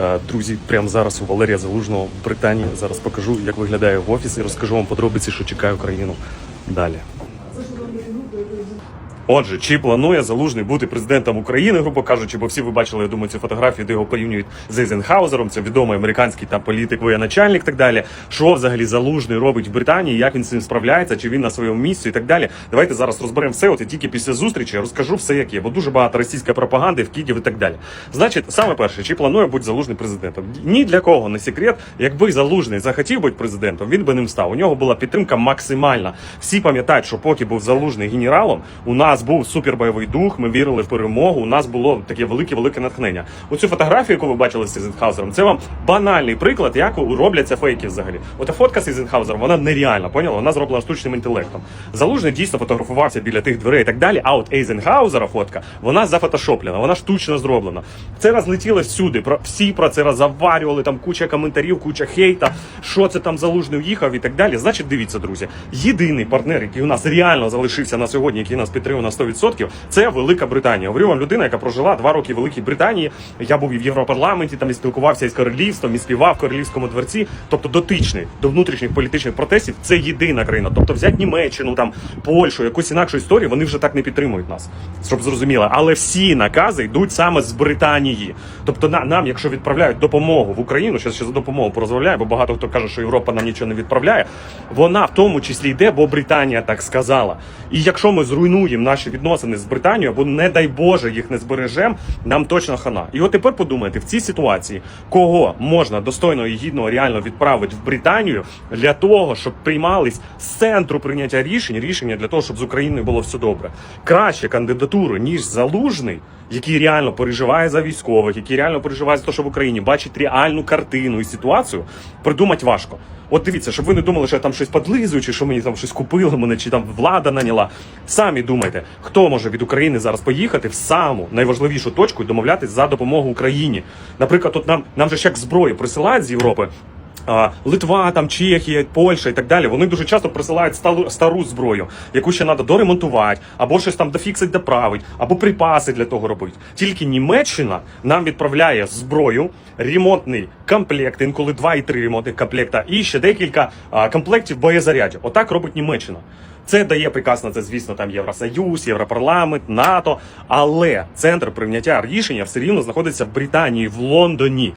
Е, Друзі, прямо зараз у Валерія Залужного в Британії. Зараз покажу, як виглядає офіс і розкажу вам подробиці, що чекає Україну далі. Отже, чи планує залужний бути президентом України, грубо кажучи, бо всі ви бачили, я думаю, ці фотографії, де його порівнюють з Ейзенхаузером, це відомий американський там політик, воєначальник, так далі. Що взагалі залужний робить в Британії, як він з цим справляється, чи він на своєму місці і так далі. Давайте зараз розберемо все. От і тільки після зустрічі я розкажу все, як є, бо дуже багато російської пропаганди в Києві і так далі. Значить, саме перше, чи планує бути залужний президентом? Ні для кого не секрет. Якби залужний захотів бути президентом, він би ним став. У нього була підтримка максимальна. Всі пам'ятають, що поки був залужний генералом, у нас був супербойовий дух. Ми вірили в перемогу. У нас було таке велике велике натхнення. Оцю фотографію, яку ви бачили з Ізенхаузером, це вам банальний приклад, як робляться фейки взагалі. Ота фотка з Ізенхаузером, вона нереальна, поняла? Вона зроблена штучним інтелектом. Залужний дійсно фотографувався біля тих дверей і так далі. А от Ейзенхаузера фотка, вона зафотошоплена, вона штучно зроблена. Це розлетіло всюди. Про всі про це розаварювали. Там куча коментарів, куча хейта. Що це там залужний уїхав і так далі. Значить, дивіться, друзі. Єдиний партнер, який у нас реально залишився на сьогодні, який нас підтримує на 100%, це Велика Британія. Говорю вам людина, яка прожила два роки в Великій Британії. Я був і в Європарламенті, там і спілкувався із королівством, і співав в королівському дворці. Тобто дотичний до внутрішніх політичних протестів. Це єдина країна. Тобто взять Німеччину, там Польщу, якусь інакшу історію, вони вже так не підтримують нас, щоб зрозуміло. Але всі накази йдуть саме з Британії. Тобто, на, нам, якщо відправляють допомогу в Україну, ще ще за допомогу порозмовляю, бо багато хто каже, що Європа нам нічого не відправляє. Вона в тому числі йде, бо Британія так сказала. І якщо ми зруйнуємо наші відносини з Британією, або не дай Боже їх не збережемо, нам точно хана. І от тепер подумайте, в цій ситуації кого можна достойно і гідно реально відправити в Британію для того, щоб приймались з центру прийняття рішень, рішення для того, щоб з Україною було все добре. Краще кандидатуру, ніж залужний, який реально переживає за військових, який реально переживає за те, що в Україні бачить реальну картину і ситуацію, придумати важко. От дивіться, щоб ви не думали, що я там щось подлизую, чи що мені там щось купили мене, чи там влада наняла. Самі думайте, хто може від України зараз поїхати в саму найважливішу точку і домовлятись за допомогу Україні. Наприклад, тут нам нам же ж як зброю присилають з Європи. Литва, там Чехія, Польща і так далі. Вони дуже часто присилають стару, стару зброю, яку ще треба доремонтувати, або щось там дофіксить, доправить, або припаси для того робити. Тільки Німеччина нам відправляє зброю, ремонтний комплект, інколи 2 і 3 ремонтних комплекта, і ще декілька комплектів боєзарядів. Отак робить Німеччина. Це дає приказ на це, звісно, там Євросоюз, Європарламент, НАТО. Але центр прийняття рішення все рівно знаходиться в Британії, в Лондоні.